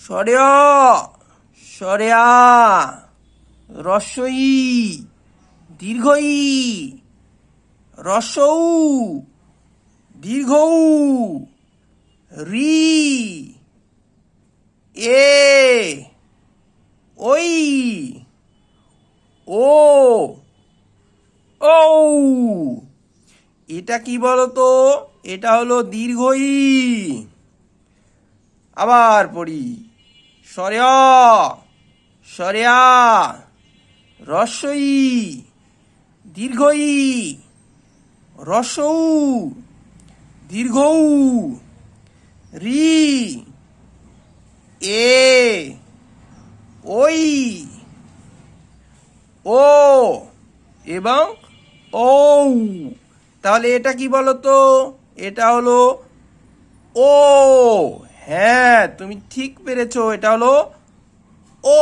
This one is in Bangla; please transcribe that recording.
সরেয়, সরেয়া রস্বই দীর্ঘই রসৌ দীর্ঘৌ, রি, এ ওই ও ও এটা কি বলতো? এটা হলো দীর্ঘই আবার পড়ি। সরেয়া সরেয়া রস্বই দীর্ঘই রসৌ, দীর্ঘৌ, রি, এ ওই ও এবং ও তাহলে এটা কি বলতো? এটা হলো ও। হ্যাঁ তুমি ঠিক পেরেছ এটা হলো ও